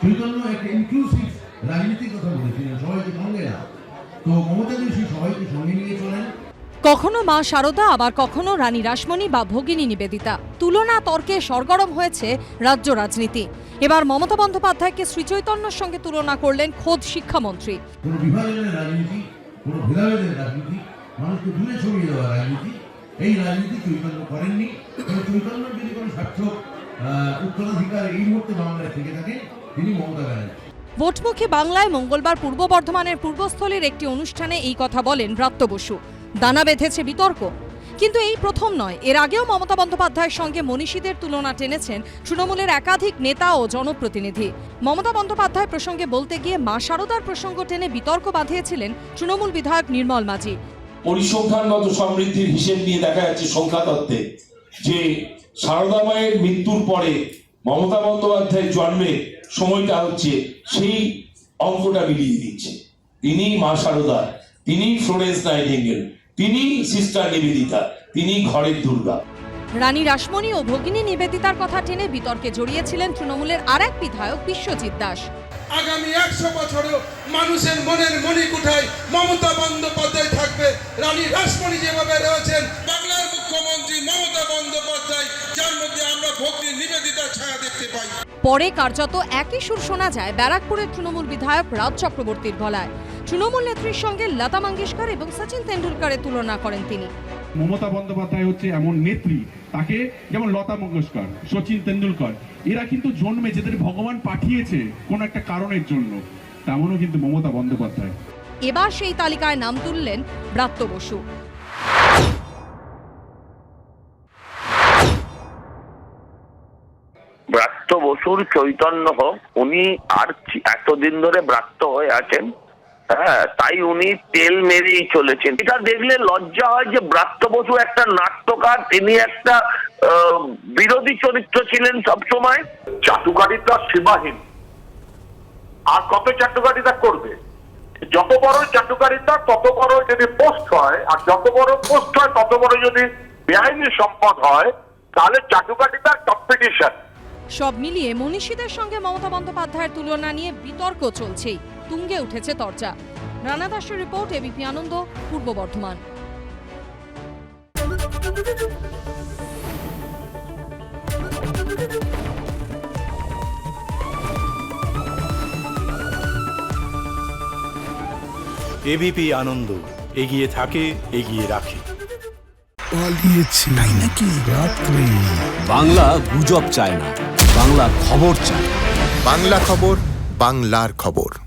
চৈতন্য একটা ইনক্লুসিভ রাজনীতির কথা বলেছিলেন সবাইকে সঙ্গে না তো মমতা সবাইকে সঙ্গে নিয়ে চলেন। কখনো মা শারদা আবার কখনো রানী রাসমণি বা ভগিনী নিবেদিতা। তুলনা তর্কে সরগরম হয়েছে রাজ্য রাজনীতি। এবার মমতা বন্দ্যোপাধ্যায়কে শ্রীচৈতন্যর সঙ্গে তুলনা করলেন খোদ শিক্ষামন্ত্রী। কোনো বিভাজনের রাজনীতি কোনো ভেদাভেদের রাজনীতি মানুষকে দূরে ছড়িয়ে দেওয়া রাজনীতি এই রাজনীতি চৈতন্য করেননি। এবং চৈতন্যর যদি কোনো সার্থক উত্তরাধিকার এই মুহূর্তে বাংলায় থেকে থাকে তিনি মমতা ব্যানার্জি। ভোটমুখী বাংলায় মঙ্গলবার পূর্ব বর্ধমানের পূর্বস্থলীর একটি অনুষ্ঠানে এই কথা বলেন ব্রাত্য বসু। দানা বেঁধেছে বিতর্ক। কিন্তু এই প্রথম নয়। এর আগেও মমতা বন্দ্যোপাধ্যায়ের সঙ্গে মনীষীদের তুলনা টেনেছেন তৃণমূলের একাধিক নেতা ও জনপ্রতিনিধি। মমতা বন্দ্যোপাধ্যায় প্রসঙ্গে বলতে গিয়ে মা শারদার প্রসঙ্গ টেনে বিতর্ক বাঁধিয়েছিলেন তৃণমূল বিধায়ক নির্মল মাঝি। পরিসংখ্যানগত সমৃদ্ধির হিসেব নিয়ে দেখা যাচ্ছে সংখ্যা তত্ত্বে যে সারদা মায়ের মৃত্যুর পরে মমতা বন্দ্যোপাধ্যায়ের জন্মের সময়টা হচ্ছে সেই অঙ্কটা মিলিয়ে দিচ্ছে। তিনি মা সারদা তিনি ফ্লোরেন্স নাইটিঙ্গেল তিনি সিস্টার নিবেদিতা তিনি ঘরের দুর্গা। রানী রাসমণি ও ভগিনী নিবেদিতার কথা টেনে বিতর্কে জড়িয়েছিলেন তৃণমূলের আর এক বিধায়ক বিশ্বজিৎ দাস। আগামী একশো বছরেও মানুষের মনের মণিকুঠায় মমতা বন্দ্যোপাধ্যায় থাকবে। রানী রাসমণি যেভাবে রয়েছেন দেখতে পাই পরে কার্যত একই সুর শোনা যায় ব্যারাকপুরের তৃণমূল বিধায়ক রাজ চক্রবর্তীর গলায়। তৃণমূল নেত্রীর সঙ্গে লতা মঙ্গেশকর এবং সচিন তেন্ডুলকরের তুলনা করেন তিনি। মমতা বন্দ্যোপাধ্যায় হচ্ছে এমন নেত্রী তাকে যেমন লতা মঙ্গেশকর সচিন তেন্ডুলকর এরা কিন্তু জন্মে যেদের ভগবান পাঠিয়েছে কোন একটা কারণের জন্য তেমনও কিন্তু মমতা বন্দ্যোপাধ্যায়। এবার সেই তালিকায় নাম তুললেন ব্রাত্য বসু ব্রাত্য বসুর চৈতন্য হোক, উনি আর এতদিন ধরে ব্রাত্য হয়ে আছেন হ্যাঁ তাই উনি তেল মেরেই চলেছেন। এটা দেখলে লজ্জা হয় যে ব্রাত্য বসু একটা নাট্যকার, তিনি একটা বিরোধী চরিত্র ছিলেন সবসময়। চাটুকারিতা সীমাহীন আর কত চাটুকারিতা করবে? যত বড় চাটুকারিতা, তত বড় যদি পোস্ট হয়, আর যত বড় পোস্ট হয়, তত বড় যদি বেআইনি সম্পদ হয়, তাহলে চাটুকারিতার কম্পিটিশন সব মিলিয়ে মনীষীদের সঙ্গে মমতা বন্দ্যোপাধ্যায়ের তুলনা নিয়ে বিতর্ক চলছেই। তুঙ্গে উঠেছে চর্চা রানা দাসের রিপোর্ট, এবিপি আনন্দ, পূর্ব বর্ধমান। এবিপি আনন্দ, এগিয়ে থাকে, এগিয়ে রাখে। পালিয়েছে। তাই নাকি? রাত্রে। বাংলা গুজব চায় না বাংলা খবর চায় বাংলা খবর বাংলার খবর।